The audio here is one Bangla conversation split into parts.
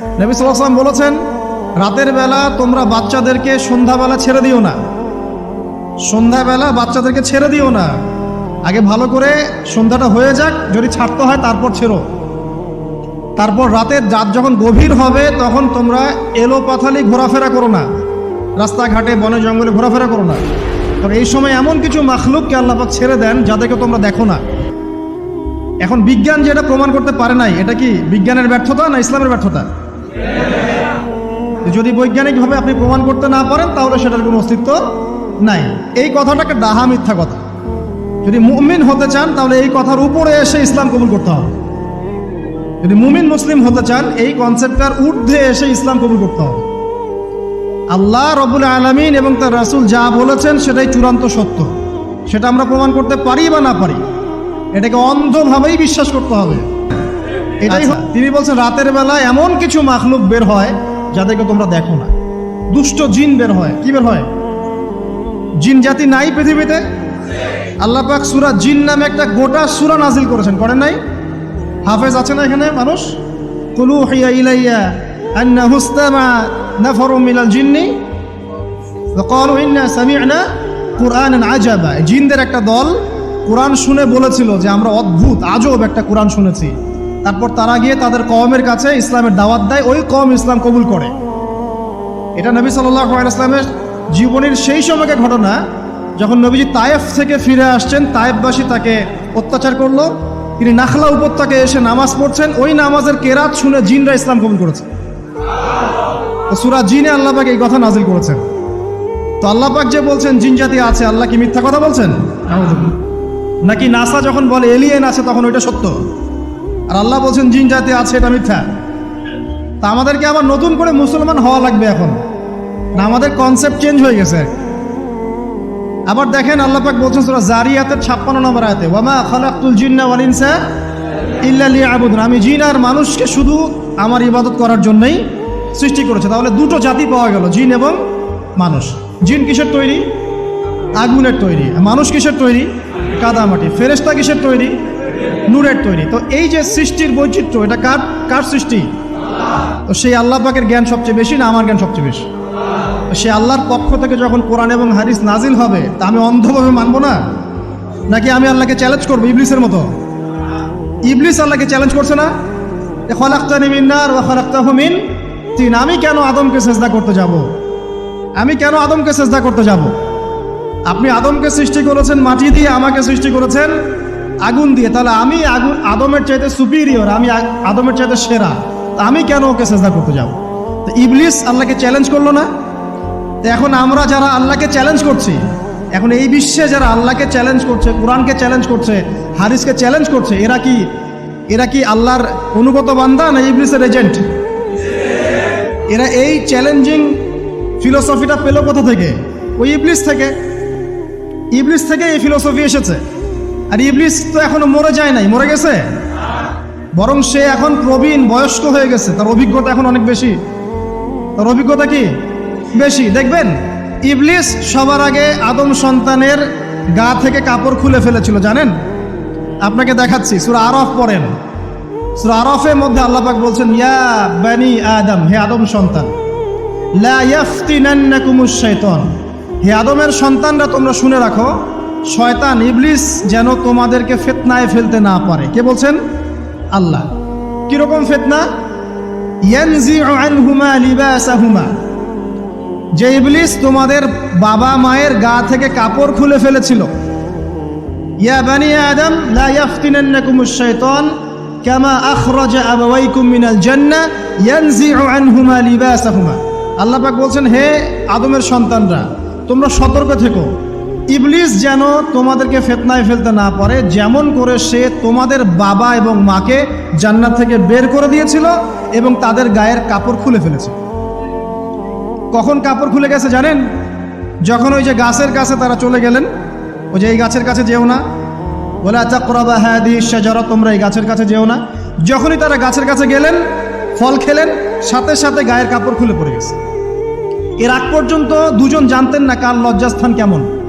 নবী সাল্লাম বলেছেন, রাতের বেলা তোমরা বাচ্চাদেরকে সন্ধ্যাবেলা ছেড়ে দিও না। সন্ধ্যাবেলা বাচ্চাদেরকে ছেড়ে দিও না। আগে ভালো করে সন্ধ্যাটা হয়ে যাক, যদি ছাড়তে হয় তারপর ছেড়ো। তারপর রাতের রাত যখন গভীর হবে, তখন তোমরা এলো পাথালি ঘোরাফেরা করো না। রাস্তাঘাটে, বনে, জঙ্গলে ঘোরাফেরা করো না। কারণ এই সময় এমন কিছু মাখলুককে আল্লাপাক ছেড়ে দেন, যাদেরকে তোমরা দেখো না। এখন বিজ্ঞান যেটা প্রমাণ করতে পারে নাই, এটা কি বিজ্ঞানের ব্যর্থতা না ইসলামের ব্যর্থতা? যদি বৈজ্ঞানিকভাবে আপনি প্রমাণ করতে না পারেন, তাহলে সেটার কোনো অস্তিত্ব নাই। এই কথাটা একটা ডাহা মিথ্যা কথা। যদি মুমিন হতে চান, তাহলে এই কথার উপরে এসে ইসলাম কবুল করতে হবে। যদি মুমিন মুসলিম হতে চান, এই কনসেপ্টটার ঊর্ধ্বে এসে ইসলাম কবুল করতে হবে। আল্লাহ রবুল আলমিন এবং তার রাসূল যা বলেছেন, সেটাই চূড়ান্ত সত্য। সেটা আমরা প্রমাণ করতে পারি বা না পারি, এটাকে অন্ধভাবেই বিশ্বাস করতে হবে। এটাই হ- তিনি বলছেন রাতের বেলা এমন কিছু মাখলুক বের হয় যাদেরকে তোমরা দেখো না দুষ্ট জিন বের হয় কি বের হয় জিন জাতি নাই পৃথিবীতে আল্লাহ পাক সুরা জিন নামে একটা গোটা সুরা নাজিল করেছেন করেন নাই হাফেজ আছে না এখানে মানুষ কুলু হিয়া ইলাইয়া আন্না হুস্তামা নাফরু মিনাল জিন্নি وقالوا إنا سمعنا قرآنا عجبا জিনদের একটা দল কোরআন শুনে বলেছিল যে আমরা অদ্ভুত আজব একটা কোরআন শুনেছি তারপর তারা গিয়ে তাদের কওমের কাছে ইসলামের দাওয়াত দেয়, ওই কম ইসলাম কবুল করে। এটা নবী সাল্লাহ জীবনের সেই সময়কে ঘটনা, যখন নবীজি তায়েফ থেকে ফিরে আসছেন, তায়েফবাসী তাকে অত্যাচার করল, তিনি নাখলা উপত্যকায় এসে নামাজ পড়ছেন, ওই নামাজের কেরাত শুনে জিনরা ইসলাম কবুল করেছে। সুরা জিনে আল্লাপাক এই কথা নাজিল করেছেন। তো আল্লাপাক যে বলছেন, জিন জাতি আছে, আল্লাহ কি মিথ্যা কথা বলছেন? নাকি নাসা যখন বলে এলিয়েন আছে, তখন ওইটা সত্য? আর আল্লাহ বলছেন, জিন জাতি আছে, এটা মিথ্যা। তা আমাদেরকে আবার নতুন করে মুসলমান হওয়া লাগবে এখন। না, আমাদের কনসেপ্ট চেঞ্জ হয়ে গেছে। আবার দেখেন, আল্লাহ পাক বলছেন সুরা জারিয়াতের ছাপ্পান্ন নম্বর আয়াতে, ওয়ামা খালাকুল জিন্না ওয়াল ইনসা ইল্লা লিয়াবুদুন। আমি জিন আর মানুষকে শুধু আমার ইবাদত করার জন্যই সৃষ্টি করেছে। তাহলে দুটো জাতি পাওয়া গেল, জিন এবং মানুষ। জিন কিসের তৈরি? আগুনের তৈরি। মানুষ কিসের তৈরি? কাদামাটি। ফেরেশতা কিসের তৈরি? নূরের তৈরি। তো এই যে সৃষ্টির বৈচিত্র্য, এটা কার কার সৃষ্টি? তো সেই আল্লাহ পাকের জ্ঞান সবচেয়ে বেশি না আমার জ্ঞান সবচেয়ে বেশি? সে আল্লাহর পক্ষ থেকে যখন কোরআন এবং হাদিস নাজিল হবে, তা আমি অন্ধভাবে মানবো না? নাকি আমি আল্লাহকে চ্যালেঞ্জ করব ইবলিসের মতো? ইবলিস আল্লাহকে চ্যালেঞ্জ করছে না? খলাক্তানি মিন্নার ওয়া খলাক্তাহু মিন তিন। আমি কেন আদমকে সেজদা করতে যাব? আমি কেন আদমকে সেজদা করতে যাব? আপনি আদমকে সৃষ্টি করেছেন, মাটি দিয়ে আমাকে সৃষ্টি করেছেন আগুন দিয়ে, তাহলে আমি আগুন, আদমের চাইতে সুপিরিয়র আমি আদমের চাইতে সেরা। আমি কেন ওকে সেজদা করতে যাব? তো ইবলিস আল্লাহকে চ্যালেঞ্জ করল না? তো এখন আমরা যারা আল্লাহকে চ্যালেঞ্জ করছি, এখন এই বিশ্বে যারা আল্লাহকে চ্যালেঞ্জ করছে, কোরআনকে চ্যালেঞ্জ করছে হারিসকে চ্যালেঞ্জ করছে, এরা কি এরা কি আল্লাহর অনুগত বান্দা না ইবলিসের এজেন্ট এরা এই চ্যালেঞ্জিং ফিলোসফিটা পেল কোথা থেকে? ওই ইবলিস থেকে। ইবলিস থেকে এই ফিলোসফি এসেছে। আর ইবলিস তো এখনও মরে যায় নাই, মরে গেছে? বরং সে এখন প্রবীণ, বয়স্ক হয়ে গেছে। তার অভিজ্ঞতা এখন অনেক বেশি। তার অভিজ্ঞতা কি? বেশি। দেখবেন, ইবলিস সবার আগে আদম সন্তানের গা থেকে কাপড় খুলে ফেলেছিল, জানেন? আপনাকে দেখাচ্ছি, সুরা আরফ পড়েন। সুরা আরফের মধ্যে আল্লাপাক বলছেন, ইয়া বানি আদম, হে আদম সন্তান, লা শাইতান। হে আদমের সন্তানরা তোমরা শুনে রাখো শয়তান ইবলিস যেন তোমাদেরকে ফিতনায় ফেলতে না পারে। কে বলছেন? আল্লাহ। কীরকম ফেতনা? যে ইবলিস তোমাদের বাবা মায়ের গা থেকে কাপড় খুলে ফেলেছিল। লিবাসাহুমা। আল্লাহ বলছেন, হে আদমের সন্তানরা, তোমরা সতর্ক থেকো। ইবলিস যেন তোমাদেরকে ফেতনায় ফেলতে না পারে, যেমন করে সে তোমাদের বাবা এবং মাকে জান্নাত থেকে বের করে দিয়েছিল এবং তাদের গায়ের কাপড় খুলে ফেলেছে। কখন কাপড় খুলে গেছে জানেন? যখন ওই যে গাছের কাছে তারা চলে গেলেন, ওই যে এই গাছের কাছে যেও না। বলে আচ্ছা করাবা হ্যাঁ দিস যারা তোমরা এই গাছের কাছে যেও না। যখনই তারা গাছের কাছে গেলেন, ফল খেলেন, সাথে সাথে গায়ের কাপড় খুলে পড়ে গেছে। এর আগ পর্যন্ত দুজন জানতেন না কার লজ্জাস্থান কেমন।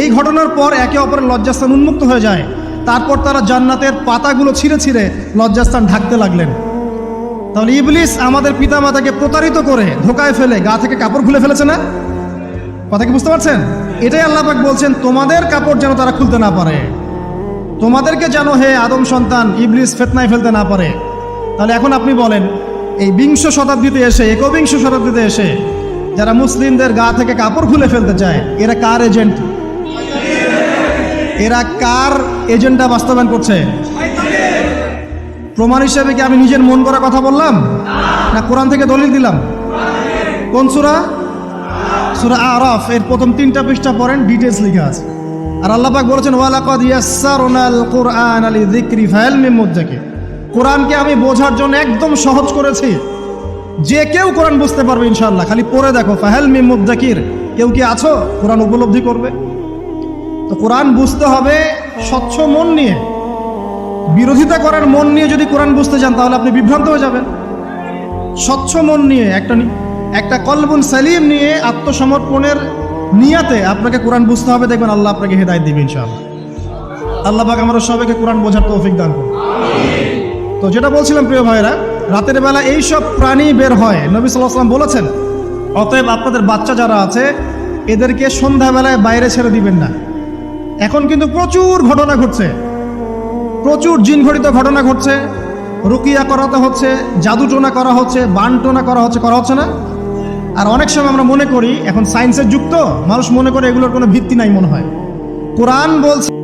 এই ঘটনার পর একে অপরের লজ্জাস্থান উন্মুক্ত হয়ে যায়। তারপর তারা জান্নাতের পাতাগুলো ছিঁড়ে ছিঁড়ে লজ্জাস্থান ঢাকতে লাগলেন। তাহলে ইবলিস আমাদের পিতামাতাকে প্রতারিত করে ধোকায় ফেলে, গা থেকে কাপড় খুলে ফেলেছে না? কথা কি বুঝতে পারছেন? এটাই আল্লাহ পাক বলছেন, তোমাদের কাপড় যেন তারা খুলতে না পারে। তোমাদেরকে যেন হে আদম সন্তান, ইবলিস ফেতনায় ফেলতে না পারে। তাহলে এখন আপনি বলেন, এই বিংশ শতাব্দীতে এসে, একবিংশ শতাব্দীতে এসে যারা মুসলিমদের গা থেকে কাপড় খুলে ফেলতে চায়, এরা কার এজেন্ট এরা কার এজেন্ডা বাস্তবায়ন করছে? প্রমাণ হিসেবে কি আমি নিজের মন করা কথা বললাম? না কোরআন থেকে দলিল দিলাম? কোন সুরা? সুরা আরফ, এর প্রথম তিনটা পৃষ্ঠা পড়েন ডিটেলস লেখা আছে। আর আল্লাহ পাক বলেছেন, ওয়ালাকাদ ইয়াসসারনাল কুরআন আলি যিকরি ফায়াল মিন মুদ্দাকির কোরআনকে আমি বোঝার জন্য একদম সহজ করেছি। যে কেউ কোরআন বুঝতে পারবে ইনশাআল্লাহ। খালি পড়ে দেখো ফাহাল মিন মুদ্দাকির কেউ কি আছো? কোরআন উপলব্ধি করবে? তো কোরআন বুঝতে হবে স্বচ্ছ মন নিয়ে। বিরোধিতা করার মন নিয়ে যদি কোরআন বুঝতে চান, তাহলে আপনি বিভ্রান্ত হয়ে যাবেন। স্বচ্ছ মন নিয়ে একটা একটা কলবুন সালিম নিয়ে আত্মসমর্পণের নিয়াতে আপনাকে কোরআন বুঝতে হবে। দেখবেন আল্লাহ আপনাকে হেদায়ত দিবে ইনশাআল্লাহ। আল্লাহ পাক আমরা সবাইকে কোরআন বোঝার তৌফিক দান করুন। তো যেটা বলছিলাম প্রিয় ভাইরা রাতের বেলা এই সব প্রাণী বের হয়, নবী সাল্লাম বলেছেন, অতএব আপনাদের বাচ্চা যারা আছে, এদেরকে সন্ধ্যাবেলায় বাইরে ছেড়ে দিবেন না। এখন কিন্তু প্রচুর ঘটনা ঘটছে। প্রচুর জিনঘটিত ঘটনা ঘটছে। রুকিয়া করাতে হচ্ছে, জাদুটোনা করা হচ্ছে, বানটোনা করা হচ্ছে করা হচ্ছে না। আর অনেক সময় আমরা মনে করি, এখন সায়েন্সের যুক্ত, মানুষ মনে করে এগুলোর কোনো ভিত্তি নাই মনে হয়। কোরআন বলছে